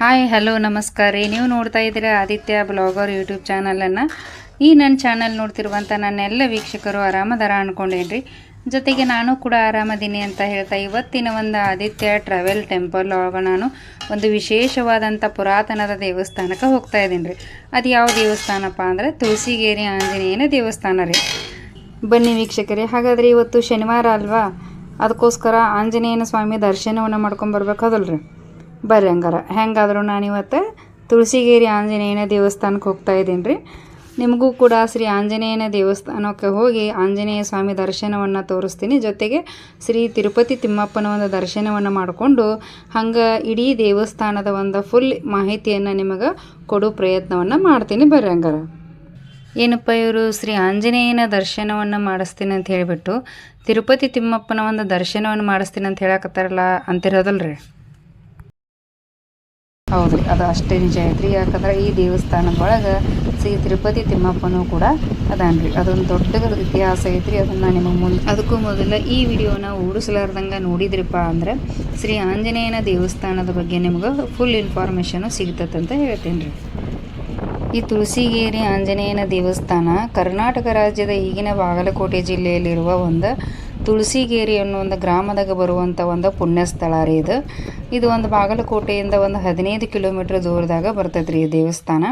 Hi, hello, ನಮಸ್ಕಾರ. ರೀ ನೀವು ನೋಡ್ತಾ ಇದ್ದೀರಾ ಆದಿತ್ಯ ಬ್ಲಾಗರ್ ಯೂಟ್ಯೂಬ್ ಚಾನಲನ್ನು ಈ ನನ್ನ ಚಾನಲ್ ನೋಡ್ತಿರುವಂಥ ನನ್ನೆಲ್ಲ ವೀಕ್ಷಕರು ಆರಾಮದಾರ ಅಂದ್ಕೊಂಡೇನ್ರಿ ಜೊತೆಗೆ ನಾನು ಕೂಡ ಆರಾಮದೀನಿ ಅಂತ ಹೇಳ್ತಾ ಇವತ್ತಿನ ಒಂದು ಆದಿತ್ಯ ಟ್ರಾವೆಲ್ ಟೆಂಪಲ್ ಒಳಗೆ ನಾನು ಒಂದು ವಿಶೇಷವಾದಂಥ ಪುರಾತನದ ದೇವಸ್ಥಾನಕ್ಕೆ ಹೋಗ್ತಾ ಇದ್ದೀನಿ ರೀ. ಅದು ಯಾವ ದೇವಸ್ಥಾನಪ್ಪ ಅಂದರೆ ತುಳಸಿಗೇರಿ ಆಂಜನೇಯನ ದೇವಸ್ಥಾನ ರೀ. ಬನ್ನಿ ವೀಕ್ಷಕರೇ, ಹಾಗಾದರೆ ಇವತ್ತು ಶನಿವಾರ ಅಲ್ವಾ? ಅದಕ್ಕೋಸ್ಕರ ಆಂಜನೇಯನ ಸ್ವಾಮಿ ದರ್ಶನವನ್ನು ಮಾಡ್ಕೊಂಬರ್ಬೇಕಾದಲ್ರಿ ಬರ್ರಿ ಹಂಗಾರ. ಹೆಂಗಾದರೂ ನಾನಿವತ್ತು ತುಳಸಿಗೇರಿ ಆಂಜನೇಯನ ದೇವಸ್ಥಾನಕ್ಕೆ ಹೋಗ್ತಾ ಇದ್ದೀನಿ ರೀ. ನಿಮಗೂ ಕೂಡ ಶ್ರೀ ಆಂಜನೇಯನ ದೇವಸ್ಥಾನಕ್ಕೆ ಹೋಗಿ ಆಂಜನೇಯ ಸ್ವಾಮಿ ದರ್ಶನವನ್ನು ತೋರಿಸ್ತೀನಿ. ಜೊತೆಗೆ ಶ್ರೀ ತಿರುಪತಿ ತಿಮ್ಮಪ್ಪನ ಒಂದು ದರ್ಶನವನ್ನು ಮಾಡಿಕೊಂಡು ಹಂಗೆ ಇಡೀ ದೇವಸ್ಥಾನದ ಒಂದು ಫುಲ್ ಮಾಹಿತಿಯನ್ನು ನಿಮಗೆ ಕೊಡೋ ಪ್ರಯತ್ನವನ್ನು ಮಾಡ್ತೀನಿ ಬರ್ರಿ ಹಂಗಾರ. ಏನಪ್ಪ ಇವರು, ಶ್ರೀ ಆಂಜನೇಯನ ದರ್ಶನವನ್ನು ಮಾಡಿಸ್ತೀನಿ ಅಂತ ಹೇಳಿಬಿಟ್ಟು ತಿರುಪತಿ ತಿಮ್ಮಪ್ಪನ ಒಂದು ದರ್ಶನವನ್ನು ಮಾಡಿಸ್ತೀನಿ ಅಂತ ಹೇಳಕತ್ತಾರಲ್ಲ ಅಂತಿರೋದಲ್ರಿ? ಹೌದು ಅದು ಅಷ್ಟೇ ನಿಜ ಐತ್ರಿ. ಯಾಕಂದ್ರೆ ಈ ದೇವಸ್ಥಾನದ ಒಳಗೆ ಶ್ರೀ ತಿರುಪತಿ ತಿಮ್ಮಪ್ಪನೂ ಕೂಡ ಅದಾನ್ರಿ. ಅದೊಂದು ದೊಡ್ಡ ಇತಿಹಾಸ ಐತ್ರಿ, ಅದನ್ನು ನಿಮಗೆ ಮುಂದೆ ಅದಕ್ಕೂ ಮೊದಲ ಈ ವಿಡಿಯೋನ ಓಡಿಸಲಾರ್ದಂಗೆ ನೋಡಿದ್ರಿಪ್ಪ ಅಂದ್ರೆ ಶ್ರೀ ಆಂಜನೇಯನ ದೇವಸ್ಥಾನದ ಬಗ್ಗೆ ನಿಮ್ಗೆ ಫುಲ್ ಇನ್ಫಾರ್ಮೇಷನು ಸಿಗ್ತದಂತ ಹೇಳ್ತೀನಿ ಈ ತುಳಸಿಗೇರಿ ಆಂಜನೇಯನ ದೇವಸ್ಥಾನ ಕರ್ನಾಟಕ ರಾಜ್ಯದ ಈಗಿನ ಬಾಗಲಕೋಟೆ ಜಿಲ್ಲೆಯಲ್ಲಿರುವ ಒಂದು ತುಳಸಿಗೇರಿ ಅನ್ನೋ ಒಂದು ಗ್ರಾಮದಾಗ ಬರುವಂಥ ಒಂದು ಪುಣ್ಯ ಸ್ಥಳ ರೀ ಇದು. ಇದು ಒಂದು ಬಾಗಲಕೋಟೆಯಿಂದ ಒಂದು ಹದಿನೈದು ಕಿಲೋಮೀಟ್ರ್ ದೂರದಾಗ ಬರ್ತೈತೆ ರೀ ಈ ದೇವಸ್ಥಾನ.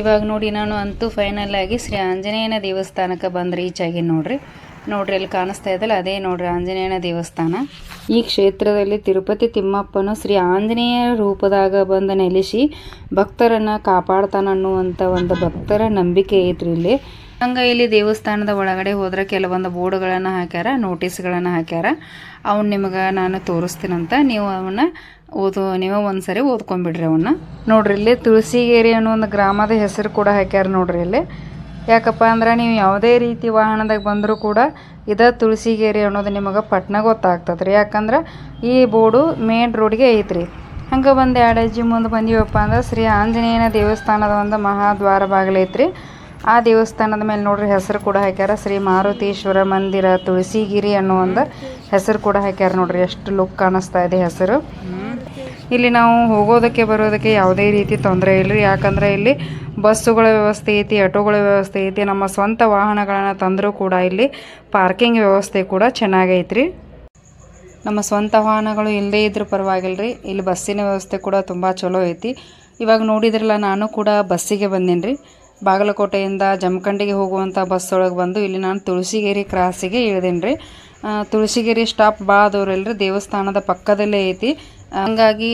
ಇವಾಗ ನೋಡಿ ನಾನು ಅಂತೂ ಫೈನಲ್ ಆಗಿ ಶ್ರೀ ಆಂಜನೇಯನ ದೇವಸ್ಥಾನಕ್ಕೆ ಬಂದು ರೀಚ್ ಆಗಿ ನೋಡ್ರಿ. ನೋಡ್ರಿ ಅಲ್ಲಿ ಕಾಣಿಸ್ತಾ ಇದ್ದಲ್ಲ ಅದೇ ನೋಡ್ರಿ ಆಂಜನೇಯನ ದೇವಸ್ಥಾನ. ಈ ಕ್ಷೇತ್ರದಲ್ಲಿ ತಿರುಪತಿ ತಿಮ್ಮಪ್ಪನು ಶ್ರೀ ಆಂಜನೇಯ ರೂಪದಾಗ ಬಂದು ನೆಲೆಸಿ ಭಕ್ತರನ್ನ ಕಾಪಾಡ್ತಾನೆ ಅನ್ನುವಂಥ ಒಂದು ಭಕ್ತರ ನಂಬಿಕೆ ಐತ್ರಿ ಇಲ್ಲಿ. ಹಂಗೆ ಇಲ್ಲಿ ದೇವಸ್ಥಾನದ ಒಳಗಡೆ ಹೋದ್ರೆ ಕೆಲವೊಂದು ಬೋರ್ಡ್ಗಳನ್ನು ಹಾಕ್ಯಾರ, ನೋಟಿಸ್ಗಳನ್ನು ಹಾಕ್ಯಾರ. ಅವ್ನು ನಿಮಗೆ ನಾನು ತೋರಿಸ್ತೀನಂತ ನೀವು ಅವನ್ನ ಓದು, ನೀವು ಒಂದ್ಸರಿ ಓದ್ಕೊಂಡ್ಬಿಡ್ರಿ ಅವನ್ನ. ನೋಡ್ರಿ ಇಲ್ಲಿ ತುಳಸಿಗೇರಿ ಅನ್ನೋ ಒಂದು ಗ್ರಾಮದ ಹೆಸರು ಕೂಡ ಹಾಕ್ಯಾರ ನೋಡ್ರಿ ಇಲ್ಲಿ. ಯಾಕಪ್ಪ ಅಂದ್ರೆ ನೀವು ಯಾವುದೇ ರೀತಿ ವಾಹನದಾಗ ಬಂದರೂ ಕೂಡ ಇದ ತುಳಸಿಗೇರಿ ಅನ್ನೋದು ನಿಮಗೆ ಪಟ್ನ ಗೊತ್ತಾಗ್ತದೆ ರೀ ಯಾಕಂದ್ರೆ ಈ ಬೋರ್ಡು ಮೇನ್ ರೋಡ್ಗೆ ಐತ್ರಿ. ಹಂಗೆ ಒಂದು ಎರಡು ಹೆಜ್ಜೆ ಮುಂದೆ ಬಂದೀವಪ್ಪ ಅಂದ್ರೆ ಶ್ರೀ ಆಂಜನೇಯನ ದೇವಸ್ಥಾನದ ಒಂದು ಮಹಾದ್ವಾರ ಬಾಗಿಲೈತ್ರಿ. ಆ ದೇವಸ್ಥಾನದ ಮೇಲೆ ನೋಡ್ರಿ ಹೆಸರು ಕೂಡ ಹಾಕ್ಯಾರ. ಶ್ರೀ ಮಾರುತೀಶ್ವರ ಮಂದಿರ ತುಳಸಿಗಿರಿ ಅನ್ನೋ ಒಂದು ಹೆಸರು ಕೂಡ ಹಾಕ್ಯಾರ ನೋಡ್ರಿ. ಎಷ್ಟು ಲುಕ್ ಕಾಣಿಸ್ತಾ ಇದೆ ಹೆಸರು. ಇಲ್ಲಿ ನಾವು ಹೋಗೋದಕ್ಕೆ ಬರೋದಕ್ಕೆ ಯಾವುದೇ ರೀತಿ ತೊಂದರೆ ಇಲ್ಲರಿ ಯಾಕಂದರೆ ಇಲ್ಲಿ ಬಸ್ಸುಗಳ ವ್ಯವಸ್ಥೆ ಐತಿ, ಆಟೋಗಳ ವ್ಯವಸ್ಥೆ ಐತಿ, ನಮ್ಮ ಸ್ವಂತ ವಾಹನಗಳನ್ನು ತಂದರೂ ಕೂಡ ಇಲ್ಲಿ ಪಾರ್ಕಿಂಗ್ ವ್ಯವಸ್ಥೆ ಕೂಡ ಚೆನ್ನಾಗೈತ್ರಿ ನಮ್ಮ ಸ್ವಂತ ವಾಹನಗಳು ಇಲ್ಲದೇ ಇದ್ರೂ ಪರವಾಗಿಲ್ಲ ರೀ ಇಲ್ಲಿ ಬಸ್ಸಿನ ವ್ಯವಸ್ಥೆ ಕೂಡ ತುಂಬ ಚಲೋ ಐತಿ. ಇವಾಗ ನೋಡಿದ್ರಲ್ಲ, ನಾನು ಕೂಡ ಬಸ್ಸಿಗೆ ಬಂದೀನಿ ರೀ ಬಾಗಲಕೋಟೆಯಿಂದ ಜಮಖಂಡಿಗೆ ಹೋಗುವಂಥ ಬಸ್ ಒಳಗೆ ಬಂದು ಇಲ್ಲಿ ನಾನು ತುಳಸಿಗೇರಿ ಕ್ರಾಸಿಗೆ ಇಳಿದೇನೆ ರೀ ತುಳಸಿಗೇರಿ ಸ್ಟಾಪ್ ಭಾಳ ದೂರ ಇಲ್ಲರಿ ದೇವಸ್ಥಾನದ ಪಕ್ಕದಲ್ಲೇ ಐತಿ. ಹಂಗಾಗಿ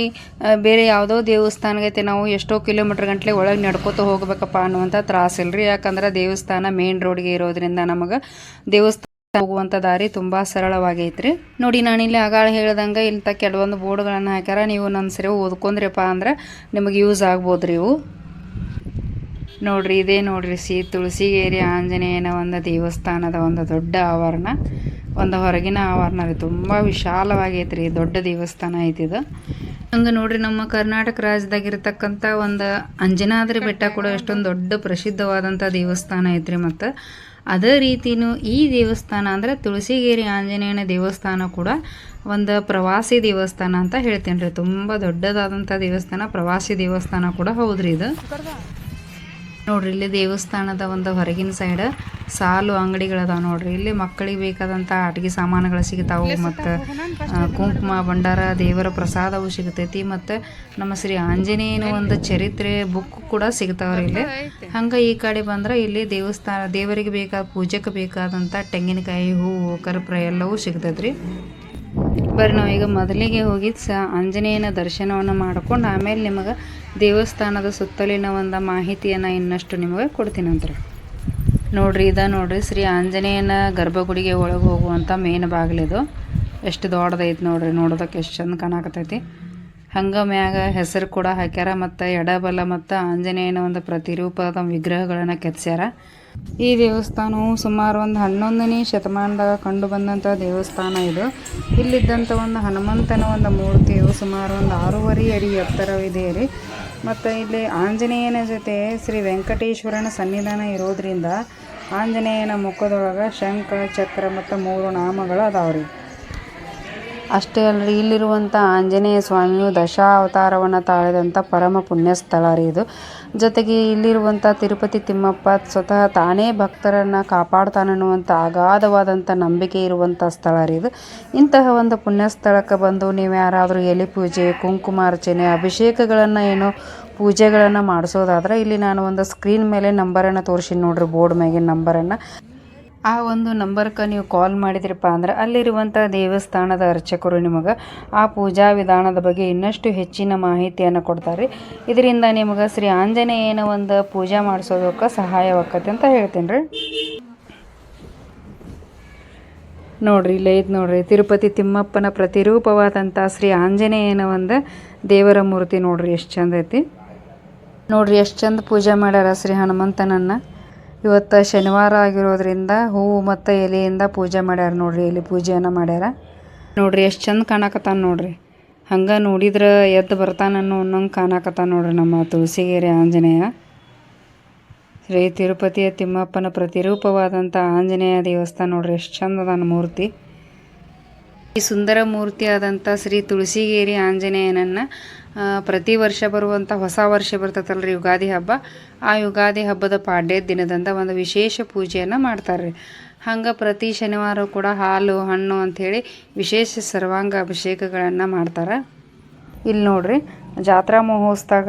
ಬೇರೆ ಯಾವುದೋ ದೇವಸ್ಥಾನಗೈತೆ ನಾವು ಎಷ್ಟೋ ಕಿಲೋಮೀಟ್ರ್ ಗಂಟ್ಲೆ ಒಳಗೆ ನಡ್ಕೋತ ಹೋಗ್ಬೇಕಪ್ಪ ಅನ್ನುವಂಥ ತ್ರಾಸ ಇಲ್ರಿ. ಯಾಕಂದ್ರೆ ದೇವಸ್ಥಾನ ಮೇನ್ ರೋಡ್ಗೆ ಇರೋದ್ರಿಂದ ನಮಗೆ ದೇವಸ್ಥಾನ ಹೋಗುವಂಥ ದಾರಿ ತುಂಬ ಸರಳವಾಗೈತ್ರಿ. ನೋಡಿ ನಾನಿಲ್ಲಿ ಆಗಾಳ ಹೇಳ್ದಂಗೆ ಇಂಥ ಕೆಲವೊಂದು ಬೋರ್ಡ್ಗಳನ್ನು ಹಾಕ್ಯಾರ, ನೀವು ನನ್ನ ಸರಿ ಓದ್ಕೊಂಡ್ರಿಪ್ಪ ಅಂದ್ರೆ ನಿಮಗೆ ಯೂಸ್ ಆಗ್ಬೋದು ರೀ ಇವು. ನೋಡ್ರಿ, ಇದೇ ನೋಡ್ರಿ ಸಿ ತುಳಸಿಗೇರಿ ಆಂಜನೇಯನ ಒಂದು ದೇವಸ್ಥಾನದ ಒಂದು ದೊಡ್ಡ ಆವರಣ. ಒಂದು ಹೊರಗಿನ ಆವರಣ ರೀ ತುಂಬ ವಿಶಾಲವಾಗೈತೆ ರೀ ದೊಡ್ಡ ದೇವಸ್ಥಾನ ಐತಿದು. ಹಂಗೆ ನೋಡ್ರಿ, ನಮ್ಮ ಕರ್ನಾಟಕ ರಾಜ್ಯದಾಗಿರ್ತಕ್ಕಂಥ ಒಂದು ಅಂಜನಾದ್ರಿ ಬೆಟ್ಟ ಕೂಡ ಎಷ್ಟೊಂದು ದೊಡ್ಡ ಪ್ರಸಿದ್ಧವಾದಂಥ ದೇವಸ್ಥಾನ ಐತ್ರಿ ಮತ್ತು. ಅದೇ ರೀತಿಯೂ ಈ ದೇವಸ್ಥಾನ ಅಂದರೆ ತುಳಸಿಗೇರಿ ಆಂಜನೇಯನ ದೇವಸ್ಥಾನ ಕೂಡ ಒಂದು ಪ್ರವಾಸಿ ದೇವಸ್ಥಾನ ಅಂತ ಹೇಳ್ತೀನಿ ರೀ ತುಂಬ ದೊಡ್ಡದಾದಂಥ ದೇವಸ್ಥಾನ, ಪ್ರವಾಸಿ ದೇವಸ್ಥಾನ ಕೂಡ ಹೌದ್ರಿ ಇದು. ನೋಡ್ರಿ ಇಲ್ಲಿ ದೇವಸ್ಥಾನದ ಒಂದು ಹೊರಗಿನ ಸೈಡ್ ಸಾಲು ಅಂಗಡಿಗಳದಾವ ನೋಡ್ರಿ. ಇಲ್ಲಿ ಮಕ್ಕಳಿಗೆ ಬೇಕಾದಂಥ ಆಟಿಗೆ ಸಾಮಾನುಗಳು ಸಿಗ್ತಾವು ಮತ್ತು ಕುಂಕುಮ ಭಂಡಾರ ದೇವರ ಪ್ರಸಾದವು ಸಿಗತೈತಿ ಮತ್ತು ನಮ್ಮ ಶ್ರೀ ಆಂಜನೇಯನ ಒಂದು ಚರಿತ್ರೆ ಬುಕ್ ಕೂಡ ಸಿಗ್ತಾವ್ರಿ ಇಲ್ಲಿ. ಹಂಗೆ ಈ ಕಡೆ ಬಂದ್ರೆ ಇಲ್ಲಿ ದೇವಸ್ಥಾನ ದೇವರಿಗೆ ಬೇಕಾದ ಪೂಜೆಗೆ ಬೇಕಾದಂಥ ತೆಂಗಿನಕಾಯಿ ಹೂವು ಕರ್ಪೂರ ಎಲ್ಲವೂ ಸಿಗ್ತೈತ್ರಿ ಬರ್ರಿ ನಾವೀಗ ಮೊದಲಿಗೆ ಹೋಗಿ ಸ ಆಂಜನೇಯನ ದರ್ಶನವನ್ನು ಮಾಡ್ಕೊಂಡು ಆಮೇಲೆ ನಿಮಗೆ ದೇವಸ್ಥಾನದ ಸುತ್ತಲಿನ ಒಂದು ಮಾಹಿತಿಯನ್ನು ಇನ್ನಷ್ಟು ನಿಮಗೆ ಕೊಡ್ತೀನಂತ್ರಿ ನೋಡ್ರಿ, ಇದ ನೋಡ್ರಿ, ಶ್ರೀ ಆಂಜನೇಯನ ಗರ್ಭಗುಡಿಗೆ ಒಳಗೆ ಹೋಗುವಂಥ ಮೇನ್ ಬಾಗಿಲಿದು ಎಷ್ಟು ದೊಡ್ಡದೈತಿ ನೋಡ್ರಿ ನೋಡೋದಕ್ಕೆ ಎಷ್ಟು ಚಂದ ಕಾಣಕತ್ತೈತಿ. ಹಂಗೆ ಮ್ಯಾಗ ಹೆಸರು ಕೂಡ ಹಾಕ್ಯಾರ ಮತ್ತು ಎಡಬಲ ಮತ್ತು ಆಂಜನೇಯನ ಒಂದು ಪ್ರತಿರೂಪದ ವಿಗ್ರಹಗಳನ್ನು ಕೆತ್ಸ್ಯಾರ. ಈ ದೇವಸ್ಥಾನವು ಸುಮಾರು ಒಂದು ಹನ್ನೊಂದನೇ ಶತಮಾನದಾಗ ಕಂಡು ಬಂದಂಥ ದೇವಸ್ಥಾನ ಇದು. ಇಲ್ಲಿದ್ದಂಥ ಒಂದು ಹನುಮಂತನ ಒಂದು ಮೂರ್ತಿಯು ಸುಮಾರು ಒಂದು ಆರೂವರೆ ಅಡಿ ಎತ್ತರವಿದೆ ರೀ. ಮತ್ತು ಇಲ್ಲಿ ಆಂಜನೇಯನ ಜೊತೆ ಶ್ರೀ ವೆಂಕಟೇಶ್ವರನ ಸನ್ನಿಧಾನ ಇರೋದ್ರಿಂದ ಆಂಜನೇಯನ ಮುಖದೊಳಗೆ ಶಂಖ, ಚಕ್ರ ಮತ್ತು ಮೂರು ನಾಮಗಳು ಅದಾವ್ರಿ ಅಷ್ಟೇ ಅಲ್ಲರಿ ಇಲ್ಲಿರುವಂಥ ಆಂಜನೇಯ ಸ್ವಾಮಿಯು ದಶಾವತಾರವನ್ನು ತಾಳಿದಂಥ ಪರಮ ಪುಣ್ಯ ಸ್ಥಳ ರೀ ಇದು. ಜೊತೆಗೆ ಇಲ್ಲಿರುವಂಥ ತಿರುಪತಿ ತಿಮ್ಮಪ್ಪ ಸ್ವತಃ ತಾನೇ ಭಕ್ತರನ್ನು ಕಾಪಾಡ್ತಾನನ್ನುವಂಥ ಅಗಾಧವಾದಂಥ ನಂಬಿಕೆ ಇರುವಂಥ ಸ್ಥಳ ರೀ ಇದು. ಇಂತಹ ಒಂದು ಪುಣ್ಯ ಸ್ಥಳಕ್ಕೆ ಬಂದು ನೀವು ಯಾರಾದರೂ ಎಲೆ ಪೂಜೆ ಕುಂಕುಮಾರ್ಚನೆ ಅಭಿಷೇಕಗಳನ್ನು ಏನು ಪೂಜೆಗಳನ್ನು ಮಾಡಿಸೋದಾದ್ರೆ ಇಲ್ಲಿ ನಾನು ಒಂದು ಸ್ಕ್ರೀನ್ ಮೇಲೆ ನಂಬರನ್ನು ತೋರಿಸಿ ನೋಡ್ರಿ ಬೋರ್ಡ್ ಮ್ಯಾಗಿನ ನಂಬರನ್ನು ಆ ಒಂದು ನಂಬರ್ಕ ನೀವು ಕಾಲ್ ಮಾಡಿದ್ರಪ್ಪ ಅಂದ್ರೆ ಅಲ್ಲಿರುವಂಥ ದೇವಸ್ಥಾನದ ಅರ್ಚಕರು ನಿಮಗೆ ಆ ಪೂಜಾ ವಿಧಾನದ ಬಗ್ಗೆ ಇನ್ನಷ್ಟು ಹೆಚ್ಚಿನ ಮಾಹಿತಿಯನ್ನು ಕೊಡ್ತಾರೆ. ಇದರಿಂದ ನಿಮಗೆ ಶ್ರೀ ಆಂಜನೇಯನ ಒಂದು ಪೂಜೆ ಮಾಡಿಸೋದಕ್ಕೆ ಸಹಾಯವಾಗತ್ತೆ ಅಂತ ಹೇಳ್ತೀನಿ ರೀ. ನೋಡ್ರಿ, ಇಲ್ಲೇ ಇದು ನೋಡ್ರಿ. ತಿರುಪತಿ ತಿಮ್ಮಪ್ಪನ ಪ್ರತಿರೂಪವಾದಂಥ ಶ್ರೀ ಆಂಜನೇಯನ ಒಂದು ದೇವರ ಮೂರ್ತಿ ನೋಡ್ರಿ, ಎಷ್ಟು ಚಂದ ಐತಿ. ನೋಡ್ರಿ, ಎಷ್ಟು ಚಂದ ಪೂಜೆ ಮಾಡ್ಯಾರ ಶ್ರೀ ಹನುಮಂತನನ್ನು. ಇವತ್ತು ಶನಿವಾರ ಆಗಿರೋದ್ರಿಂದ ಹೂವು ಮತ್ತು ಎಲೆಯಿಂದ ಪೂಜೆ ಮಾಡ್ಯಾರ ನೋಡ್ರಿ, ಎಲೆ ಪೂಜೆಯನ್ನು ಮಾಡ್ಯಾರ. ನೋಡ್ರಿ, ಎಷ್ಟು ಚಂದ ಕಾಣಕತ್ತಾನ ನೋಡ್ರಿ. ಹಂಗೆ ನೋಡಿದ್ರೆ ಎದ್ದು ಬರ್ತಾನನ್ನು ಅನ್ನೋಂಗೆ ಕಾಣಕತ್ತಾನ ನೋಡ್ರಿ ನಮ್ಮ ತುಳಸಿಗೇರಿ ಆಂಜನೇಯ. ಶ್ರೀ ತಿರುಪತಿಯ ತಿಮ್ಮಪ್ಪನ ಪ್ರತಿರೂಪವಾದಂಥ ಆಂಜನೇಯ ದೇವಸ್ಥಾನ ನೋಡ್ರಿ, ಎಷ್ಟು ಚಂದ ಅದಾನ ಮೂರ್ತಿ. ಈ ಸುಂದರ ಮೂರ್ತಿಯಾದಂಥ ಶ್ರೀ ತುಳಸಿಗೇರಿ ಆಂಜನೇಯನನ್ನು ಪ್ರತಿ ವರ್ಷ ಬರುವಂಥ ಹೊಸ ವರ್ಷ ಬರ್ತೈತಲ್ಲ ರೀ ಯುಗಾದಿ ಹಬ್ಬ. ಆ ಯುಗಾದಿ ಹಬ್ಬದ ಪಾಡ್ಯ ದಿನದಂದ ಒಂದು ವಿಶೇಷ ಪೂಜೆಯನ್ನು ಮಾಡ್ತಾರೆ ರೀ ಹಂಗೆ ಪ್ರತಿ ಶನಿವಾರ ಕೂಡ ಹಾಲು, ಹಣ್ಣು ಅಂಥೇಳಿ ವಿಶೇಷ ಸರ್ವಾಂಗ ಅಭಿಷೇಕಗಳನ್ನು ಮಾಡ್ತಾರೆ. ಇಲ್ಲಿ ನೋಡ್ರಿ ಜಾತ್ರಾ ಮಹೋತ್ಸವದಾಗ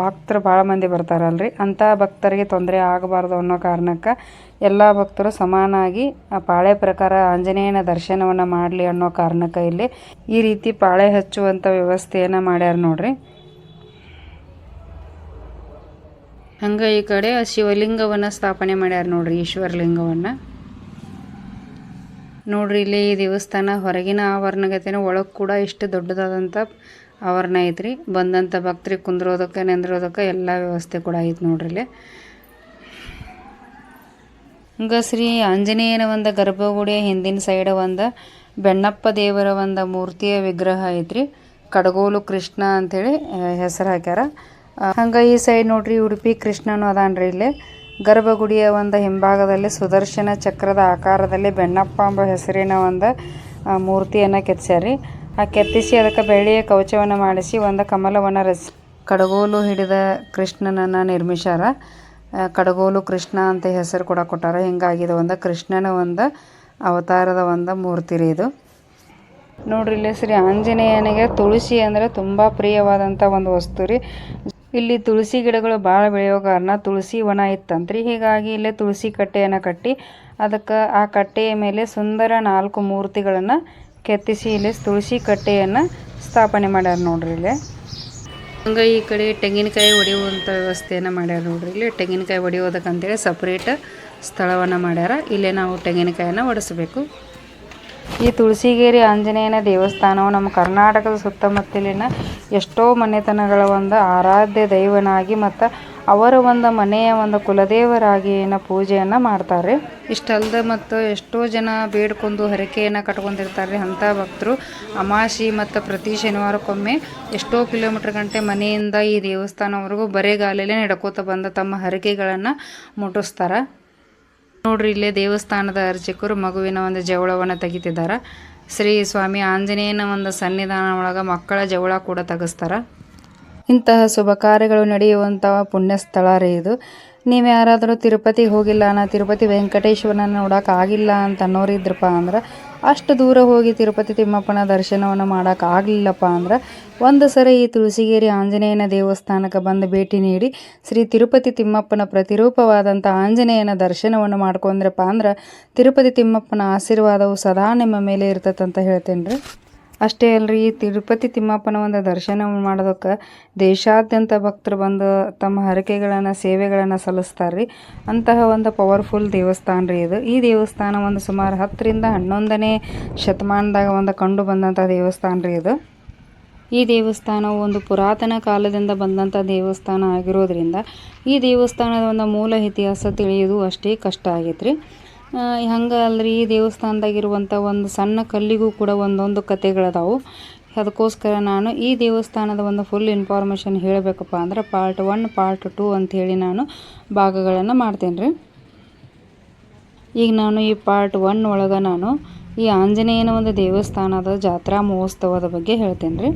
ಭಕ್ತರು ಭಾಳ ಮಂದಿ ಬರ್ತಾರಲ್ರಿ. ಅಂಥ ಭಕ್ತರಿಗೆ ತೊಂದರೆ ಆಗಬಾರ್ದು ಅನ್ನೋ ಕಾರಣಕ್ಕೆ ಎಲ್ಲ ಭಕ್ತರು ಸಮಾನಾಗಿ ಆ ಪಾಳೆ ಪ್ರಕಾರ ಆಂಜನೇಯನ ದರ್ಶನವನ್ನು ಮಾಡಲಿ ಅನ್ನೋ ಕಾರಣಕ್ಕೆ ಇಲ್ಲಿ ಈ ರೀತಿ ಪಾಳೆ ಹಚ್ಚುವಂಥ ವ್ಯವಸ್ಥೆಯನ್ನು ಮಾಡ್ಯಾರ ನೋಡ್ರಿ. ಹಂಗೆ ಈ ಕಡೆ ಶಿವಲಿಂಗವನ್ನು ಸ್ಥಾಪನೆ ಮಾಡ್ಯಾರ ನೋಡ್ರಿ, ಈಶ್ವರಲಿಂಗವನ್ನು. ನೋಡ್ರಿ ಇಲ್ಲಿ ಈ ದೇವಸ್ಥಾನ ಹೊರಗಿನ ಆವರಣಗತೆನ ಒಳಗೆ ಕೂಡ ಇಷ್ಟು ದೊಡ್ಡದಾದಂಥ ಆವರಣ ಐತ್ರಿ. ಬಂದಂಥ ಭಕ್ತರಿಗೆ ಕುಂದ್ರೋದಕ್ಕೆ, ನಿಂದ್ರೋದಕ್ಕೆ ಎಲ್ಲ ವ್ಯವಸ್ಥೆ ಕೂಡ ಐತೆ ನೋಡ್ರಿ ಇಲ್ಲಿ. ಹಂಗ ಶ್ರೀ ಆಂಜನೇಯನ ಒಂದು ಗರ್ಭಗುಡಿಯ ಹಿಂದಿನ ಸೈಡ್ ಒಂದು ಬೆಣ್ಣಪ್ಪ ದೇವರ ಒಂದು ಮೂರ್ತಿಯ ವಿಗ್ರಹ ಐತ್ರಿ. ಕಡಗೋಲು ಕೃಷ್ಣ ಅಂಥೇಳಿ ಹೆಸರು ಹಾಕ್ಯಾರ. ಹಂಗೆ ಈ ಸೈಡ್ ನೋಡ್ರಿ ಉಡುಪಿ ಕೃಷ್ಣನು ಅದಾನ್ರಿ ಇಲ್ಲಿ. ಗರ್ಭಗುಡಿಯ ಒಂದು ಹಿಂಭಾಗದಲ್ಲಿ ಸುದರ್ಶನ ಚಕ್ರದ ಆಕಾರದಲ್ಲಿ ಬೆಣ್ಣಪ್ಪ ಎಂಬ ಹೆಸರಿನ ಒಂದು ಮೂರ್ತಿಯನ್ನು ಕೆತ್ತಿಸ್ಯಾರಿ ಆ ಕೆತ್ತಿಸಿ ಅದಕ್ಕೆ ಬೆಳ್ಳಿಯ ಕವಚವನ್ನು ಮಾಡಿಸಿ ಒಂದು ಕಮಲವನ್ನು ರಚ, ಕಡಗೋಲು ಹಿಡಿದ ಕೃಷ್ಣನನ್ನು ನಿರ್ಮಿಸ್ಯಾರ. ಕಡಗೋಲು ಕೃಷ್ಣ ಅಂತ ಹೆಸರು ಕೂಡ ಕೊಟ್ಟಾರ. ಹಿಂಗಾಗಿದೆ ಒಂದು ಕೃಷ್ಣನ ಒಂದು ಅವತಾರದ ಒಂದು ಮೂರ್ತಿ ರೀ ಇದು. ನೋಡ್ರಿ, ಇಲ್ಲಿ ಶ್ರೀ ಆಂಜನೇಯನಿಗೆ ತುಳಸಿ ಅಂದರೆ ತುಂಬ ಪ್ರಿಯವಾದಂಥ ಒಂದು ವಸ್ತು ರೀ. ಇಲ್ಲಿ ತುಳಸಿ ಗಿಡಗಳು ಭಾಳ ಬೆಳೆಯೋ ಕಾರಣ ತುಳಸಿ ವನ ಇತ್ತಂತ್ರಿ. ಹೀಗಾಗಿ ಇಲ್ಲೇ ತುಳಸಿ ಕಟ್ಟೆಯನ್ನು ಕಟ್ಟಿ ಅದಕ್ಕೆ ಆ ಕಟ್ಟೆಯ ಮೇಲೆ ಸುಂದರ ನಾಲ್ಕು ಮೂರ್ತಿಗಳನ್ನು ಕೆತ್ತಿಸಿ ಇಲ್ಲಿ ತುಳಸಿ ಕಟ್ಟೆಯನ್ನು ಸ್ಥಾಪನೆ ಮಾಡ್ಯಾರ ನೋಡ್ರಿ ಇಲ್ಲಿ. ಹಂಗೆ ಈ ಕಡೆ ತೆಂಗಿನಕಾಯಿ ಹೊಡೆಯುವಂಥ ವ್ಯವಸ್ಥೆಯನ್ನು ಮಾಡ್ಯಾರ ನೋಡ್ರಿ ಇಲ್ಲಿ. ತೆಂಗಿನಕಾಯಿ ಹೊಡೆಯೋದಕ್ಕಂತೇಳಿ ಸಪ್ರೇಟ್ ಸ್ಥಳವನ್ನು ಮಾಡ್ಯಾರ. ಇಲ್ಲೇ ನಾವು ತೆಂಗಿನಕಾಯನ್ನು ಹೊಡೆಸಬೇಕು ಈ ತುಳಸಿಗೇರಿ ಆಂಜನೇಯನ ದೇವಸ್ಥಾನವು ನಮ್ಮ ಕರ್ನಾಟಕದ ಸುತ್ತಮುತ್ತಲಿನ ಎಷ್ಟೋ ಮನೆತನಗಳ ಒಂದು ಆರಾಧ್ಯ ದೈವನಾಗಿ ಮತ್ತು ಅವರ ಒಂದು ಮನೆಯ ಒಂದು ಕುಲದೇವರಾಗಿ ಏನ ಪೂಜೆಯನ್ನು ಮಾಡ್ತಾರೆ. ಇಷ್ಟಲ್ಲದೆ ಮತ್ತು ಎಷ್ಟೋ ಜನ ಬೇಡ್ಕೊಂಡು ಹರಕೆಯನ್ನು ಕಟ್ಕೊಂಡಿರ್ತಾರೆ ಅಂಥ ಭಕ್ತರು. ಅಮಾಸಿ ಮತ್ತು ಪ್ರತಿ ಶನಿವಾರಕ್ಕೊಮ್ಮೆ ಎಷ್ಟೋ ಕಿಲೋಮೀಟ್ರ್ ಗಂಟೆ ಮನೆಯಿಂದ ಈ ದೇವಸ್ಥಾನವರೆಗೂ ಬರೆಗಾಲಲ್ಲೇ ನಡ್ಕೋತ ಬಂದ ತಮ್ಮ ಹರಕೆಗಳನ್ನು ಮುಟ್ಟಿಸ್ತಾರೆ. ನೋಡ್ರಿ, ಇಲ್ಲೇ ದೇವಸ್ಥಾನದ ಅರ್ಚಕರು ಮಗುವಿನ ಒಂದು ಜವಳವನ್ನು ತೆಗಿತಿದ್ದಾರೆ. ಶ್ರೀ ಸ್ವಾಮಿ ಆಂಜನೇಯನ ಒಂದು ಸನ್ನಿಧಾನ ಒಳಗೆ ಮಕ್ಕಳ ಜವಳ ಕೂಡ ತೆಗೆಸ್ತಾರ. ಇಂತಹ ಶುಭ ಕಾರ್ಯಗಳು ನಡೆಯುವಂತಹ ಪುಣ್ಯ ಸ್ಥಳ ರೀ ಇದು. ನೀವು ಯಾರಾದರೂ ತಿರುಪತಿಗೆ ಹೋಗಿಲ್ಲ ನಾ ತಿರುಪತಿ ವೆಂಕಟೇಶ್ವರನ ನೋಡೋಕೆ ಆಗಿಲ್ಲ ಅಂತ ಅನ್ನೋರು ಇದ್ರಪ್ಪ ಅಂದ್ರೆ, ಅಷ್ಟು ದೂರ ಹೋಗಿ ತಿರುಪತಿ ತಿಮ್ಮಪ್ಪನ ದರ್ಶನವನ್ನು ಮಾಡೋಕೆ ಆಗಲಿಲ್ಲಪ್ಪ ಅಂದ್ರೆ, ಒಂದು ಸರಿ ಈ ತುಳಸಿಗೇರಿ ಆಂಜನೇಯನ ದೇವಸ್ಥಾನಕ್ಕೆ ಬಂದು ಭೇಟಿ ನೀಡಿ, ಶ್ರೀ ತಿರುಪತಿ ತಿಮ್ಮಪ್ಪನ ಪ್ರತಿರೂಪವಾದಂಥ ಆಂಜನೇಯನ ದರ್ಶನವನ್ನು ಮಾಡ್ಕೊಂಡ್ರಪ್ಪ ಅಂದ್ರೆ, ತಿರುಪತಿ ತಿಮ್ಮಪ್ಪನ ಆಶೀರ್ವಾದವು ಸದಾ ನಿಮ್ಮ ಮೇಲೆ ಇರ್ತದಂತ ಹೇಳ್ತೇನೆ ರೀ ಅಷ್ಟೇ ಅಲ್ರಿ, ಈ ತಿರುಪತಿ ತಿಮ್ಮಪ್ಪನ ಒಂದು ದರ್ಶನ ಮಾಡೋದಕ್ಕೆ ದೇಶಾದ್ಯಂತ ಭಕ್ತರು ಬಂದು ತಮ್ಮ ಹರಕೆಗಳನ್ನು, ಸೇವೆಗಳನ್ನು ಸಲ್ಲಿಸ್ತಾರೆ ರೀ ಅಂತಹ ಒಂದು ಪವರ್ಫುಲ್ ದೇವಸ್ಥಾನ ರೀ ಇದು. ಈ ದೇವಸ್ಥಾನ ಒಂದು ಸುಮಾರು ಹತ್ತರಿಂದ ಹನ್ನೊಂದನೇ ಶತಮಾನದಾಗ ಒಂದು ಕಂಡು ಬಂದಂಥ ದೇವಸ್ಥಾನ ರೀ ಇದು. ಈ ದೇವಸ್ಥಾನವು ಒಂದು ಪುರಾತನ ಕಾಲದಿಂದ ಬಂದಂಥ ದೇವಸ್ಥಾನ ಆಗಿರೋದ್ರಿಂದ ಈ ದೇವಸ್ಥಾನದ ಒಂದು ಮೂಲ ಇತಿಹಾಸ ತಿಳಿಯೋದು ಅಷ್ಟೇ ಕಷ್ಟ ಆಗೈತೆ ರೀ ಹಂಗೆ ಅಲ್ರಿ ಈ ದೇವಸ್ಥಾನದಾಗಿರುವಂಥ ಒಂದು ಸಣ್ಣ ಕಲ್ಲಿಗೂ ಕೂಡ ಒಂದೊಂದು ಕಥೆಗಳದಾವು. ಅದಕ್ಕೋಸ್ಕರ ನಾನು ಈ ದೇವಸ್ಥಾನದ ಒಂದು ಫುಲ್ ಇನ್ಫಾರ್ಮೇಷನ್ ಹೇಳಬೇಕಪ್ಪ ಅಂದ್ರೆ ಪಾರ್ಟ್ ಒನ್ ಪಾರ್ಟ್ ಟು ಅಂಥೇಳಿ ನಾನು ಭಾಗಗಳನ್ನು ಮಾಡ್ತೇನೆ ರೀ ಈಗ ನಾನು ಈ ಪಾರ್ಟ್ ಒನ್ ಒಳಗೆ ನಾನು ಈ ಆಂಜನೇಯನ ಒಂದು ದೇವಸ್ಥಾನದ ಜಾತ್ರಾ ಮಹೋತ್ಸವದ ಬಗ್ಗೆ ಹೇಳ್ತೇನೆ ರೀ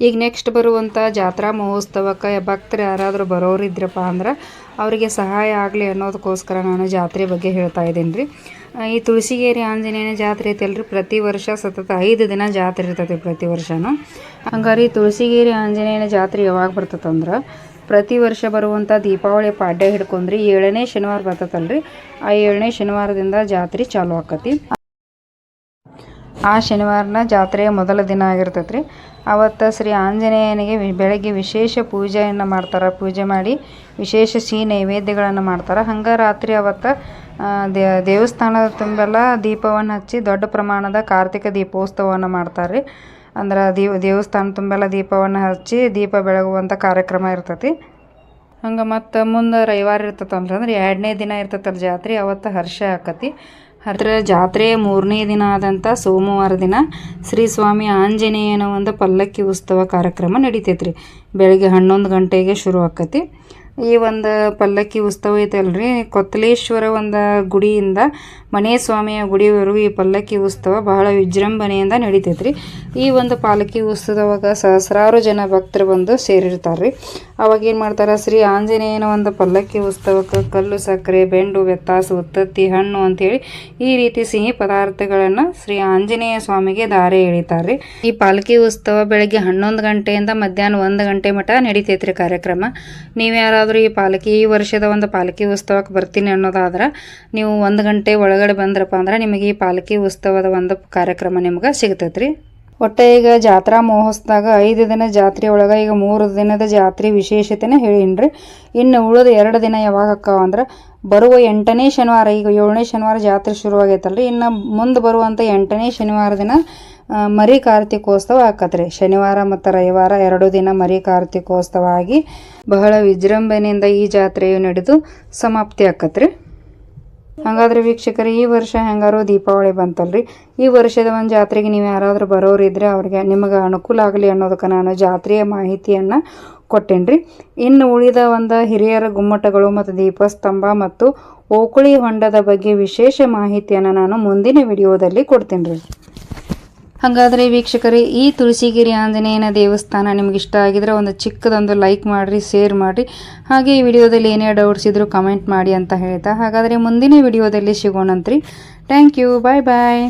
ಈಗ ನೆಕ್ಸ್ಟ್ ಬರುವಂಥ ಜಾತ್ರಾ ಮಹೋತ್ಸವಕ್ಕೆ ಭಕ್ತರು ಯಾರಾದರೂ ಬರೋರು ಇದ್ರಪ್ಪ ಅಂದ್ರೆ ಅವರಿಗೆ ಸಹಾಯ ಆಗಲಿ ಅನ್ನೋದಕ್ಕೋಸ್ಕರ ನಾನು ಜಾತ್ರೆ ಬಗ್ಗೆ ಹೇಳ್ತಾ ಇದ್ದೀನಿ ರೀ ಈ ತುಳಸಿಗೇರಿ ಆಂಜನೇಯನ ಜಾತ್ರೆ ಐತಲ್ರಿ. ಪ್ರತಿ ವರ್ಷ ಸತತ ಐದು ದಿನ ಜಾತ್ರೆ ಇರ್ತೈತಿ ಪ್ರತಿ ವರ್ಷನೂ. ಹಂಗಾರೆ ಈ ತುಳಸಿಗೇರಿ ಆಂಜನೇಯನ ಜಾತ್ರೆ ಯಾವಾಗ ಬರ್ತದಂದ್ರೆ ಪ್ರತಿ ವರ್ಷ ಬರುವಂಥ ದೀಪಾವಳಿ ಪಾಡ್ಯ ಹಿಡ್ಕೊಂಡ್ರಿ. ಏಳನೇ ಶನಿವಾರ ಬರ್ತದಲ್ರಿ ಆ ಏಳನೇ ಶನಿವಾರದಿಂದ ಜಾತ್ರೆ ಚಾಲು ಆಕತಿ. ಆ ಶನಿವಾರನ ಜಾತ್ರೆಯ ಮೊದಲ ದಿನ ಆಗಿರ್ತೈತೆ ರೀ ಅವತ್ತು ಶ್ರೀ ಆಂಜನೇಯನಿಗೆ ಬೆಳಗ್ಗೆ ವಿಶೇಷ ಪೂಜೆಯನ್ನು ಮಾಡ್ತಾರೆ. ಪೂಜೆ ಮಾಡಿ ವಿಶೇಷ ಸಿಹಿ ನೈವೇದ್ಯಗಳನ್ನು ಮಾಡ್ತಾರೆ. ಹಂಗೆ ರಾತ್ರಿ ಅವತ್ತು ದೇವಸ್ಥಾನದ ತುಂಬೆಲ್ಲ ದೀಪವನ್ನು ಹಚ್ಚಿ ದೊಡ್ಡ ಪ್ರಮಾಣದ ಕಾರ್ತಿಕ ದೀಪೋತ್ಸವವನ್ನು ಮಾಡ್ತಾರೆ ರೀ ಅಂದ್ರೆ ದೇವ, ದೇವಸ್ಥಾನ ತುಂಬೆಲ್ಲ ದೀಪವನ್ನು ಹಚ್ಚಿ ದೀಪ ಬೆಳಗುವಂಥ ಕಾರ್ಯಕ್ರಮ ಇರ್ತೈತಿ. ಹಂಗೆ ಮತ್ತು ಮುಂದೆ ರವಿವಾರ ಇರ್ತೈತಲ್ರಿ ಅಂದ್ರೆ ಎರಡನೇ ದಿನ ಇರ್ತೈತಲ್ಲ ಜಾತ್ರೆ, ಅವತ್ತು ಹರ್ಷ ಆಕತಿ ಹತ್ರ ಜಾತ್ರೆ ಮೂರನೇ ದಿನ ಆದಂಥ ಸೋಮವಾರ ದಿನ ಶ್ರೀ ಸ್ವಾಮಿ ಆಂಜನೇಯನ ಒಂದು ಪಲ್ಲಕ್ಕಿ ಉತ್ಸವ ಕಾರ್ಯಕ್ರಮ ನಡಿತೈತ್ರಿ. ಬೆಳಗ್ಗೆ ಹನ್ನೊಂದು ಗಂಟೆಗೆ ಶುರು ಆಕತಿ ಈ ಒಂದು ಪಲ್ಲಕ್ಕಿ ಉತ್ಸವ ಐತಲ್ರಿ. ಕೊತ್ತಲೇಶ್ವರ ಒಂದು ಗುಡಿಯಿಂದ ಮನೆ ಸ್ವಾಮಿಯ ಗುಡಿವರೆಗೂ ಈ ಪಲ್ಲಕ್ಕಿ ಉತ್ಸವ ಬಹಳ ವಿಜೃಂಭಣೆಯಿಂದ ನಡೀತೈತ್ರಿ. ಈ ಒಂದು ಪಾಲಕಿ ಉತ್ಸವದಾಗ ಸಹಸ್ರಾರು ಜನ ಭಕ್ತರು ಬಂದು ಸೇರಿರ್ತಾರೆ ರೀ ಅವಾಗ ಏನು ಮಾಡ್ತಾರೆ, ಶ್ರೀ ಆಂಜನೇಯನ ಒಂದು ಪಲ್ಲಕ್ಕಿ ಉತ್ಸವಕ್ಕೆ ಕಲ್ಲು, ಸಕ್ಕರೆ, ಬೆಂಡು, ಬೆತ್ತಾಸು, ಉತ್ತತ್ತಿ, ಹಣ್ಣು ಅಂತೇಳಿ ಈ ರೀತಿ ಸಿಹಿ ಪದಾರ್ಥಗಳನ್ನು ಶ್ರೀ ಆಂಜನೇಯ ಸ್ವಾಮಿಗೆ ದಾರೆ ಎಳಿತಾರೆ ಈ ಪಾಲಕಿ ಉತ್ಸವ ಬೆಳಗ್ಗೆ ಹನ್ನೊಂದು ಗಂಟೆಯಿಂದ ಮಧ್ಯಾಹ್ನ ಒಂದು ಗಂಟೆ ಮಟ ನಡೀತೈತ್ರಿ ಕಾರ್ಯಕ್ರಮ. ನೀವು ಯಾರಾದರೂ ಈ ಪಾಲಕಿ, ಈ ವರ್ಷದ ಒಂದು ಪಾಲಕಿ ಉತ್ಸವಕ್ಕೆ ಬರ್ತೀನಿ ಅನ್ನೋದಾದ್ರೆ ನೀವು ಒಂದು ಗಂಟೆ ಒಳಗಡೆ ಬಂದ್ರಪ್ಪ ಅಂದ್ರೆ ನಿಮಗೆ ಈ ಪಾಲಕಿ ಉತ್ಸವದ ಒಂದು ಕಾರ್ಯಕ್ರಮ ನಿಮ್ಗೆ ಸಿಗ್ತೈತ್ರಿ. ಒಟ್ಟು ಈಗ ಜಾತ್ರಾ ಮಹೋತ್ಸವದಾಗ ಐದು ದಿನ ಜಾತ್ರೆ ಒಳಗೆ ಈಗ ಮೂರು ದಿನದ ಜಾತ್ರೆ ವಿಶೇಷತೆನ ಹೇಳಿನ್ರಿ. ಇನ್ನು ಉಳಿದ ಎರಡು ದಿನ ಯಾವಾಗ ಅಕ್ಕಾವ ಅಂದ್ರೆ ಬರುವ ಎಂಟನೇ ಶನಿವಾರ, ಈಗ ಏಳನೇ ಶನಿವಾರ ಜಾತ್ರೆ ಶುರುವಾಗೈತಲ್ರಿ. ಇನ್ನು ಮುಂದೆ ಬರುವಂಥ ಎಂಟನೇ ಶನಿವಾರ ದಿನ ಮರಿ ಕಾರ್ತಿಕೋತ್ಸವ ಆಕತ್ರಿ ಶನಿವಾರ ಮತ್ತು ರವಿವಾರ ಎರಡು ದಿನ ಮರಿ ಕಾರ್ತಿಕೋತ್ಸವ ಆಗಿ ಬಹಳ ವಿಜೃಂಭಣೆಯಿಂದ ಈ ಜಾತ್ರೆಯು ನಡೆದು ಸಮಾಪ್ತಿ ಆಕತ್ರಿ ಹಾಗಾದ್ರೆ ವೀಕ್ಷಕರೇ, ಈ ವರ್ಷ ಹೆಂಗಾರು ದೀಪಾವಳಿ ಬಂತಲ್ರಿ? ಈ ವರ್ಷದ ಒಂದು ಜಾತ್ರೆಗೆ ನೀವು ಯಾರಾದರೂ ಬರೋರಿದ್ರೆ ಅವ್ರಿಗೆ ನಿಮಗೆ ಅನುಕೂಲ ಆಗಲಿ ಅನ್ನೋದಕ್ಕೆ ನಾನು ಜಾತ್ರೆಯ ಮಾಹಿತಿಯನ್ನು ಕೊಟ್ಟೇನ್ರಿ. ಇನ್ನು ಉಳಿದ ಒಂದು ಹಿರಿಯರ ಗುಮ್ಮಟಗಳು ಮತ್ತು ದೀಪಸ್ತಂಭ ಮತ್ತು ಓಕುಳಿ ಹೊಂಡದ ಬಗ್ಗೆ ವಿಶೇಷ ಮಾಹಿತಿಯನ್ನು ನಾನು ಮುಂದಿನ ವಿಡಿಯೋದಲ್ಲಿ ಕೊಡ್ತೀನಿ ರೀ ಹಾಗಾದರೆ ವೀಕ್ಷಕರೇ, ಈ ತುಳಸಿಗಿರಿ ಆಂಜನೇಯನ ದೇವಸ್ಥಾನ ನಿಮ್ಗೆ ಇಷ್ಟ ಆಗಿದ್ರೆ ಒಂದು ಚಿಕ್ಕದೊಂದು ಲೈಕ್ ಮಾಡಿರಿ ಶೇರ್ ಮಾಡಿರಿ. ಹಾಗೆ ಈ ವಿಡಿಯೋದಲ್ಲಿ ಏನೇ ಡೌಟ್ಸ್ ಇದ್ದರೂ ಕಮೆಂಟ್ ಮಾಡಿ ಅಂತ ಹೇಳ್ತಾ. ಹಾಗಾದರೆ ಮುಂದಿನ ವಿಡಿಯೋದಲ್ಲಿ ಸಿಗೋಣಂತ್ರಿ. Thank you bye bye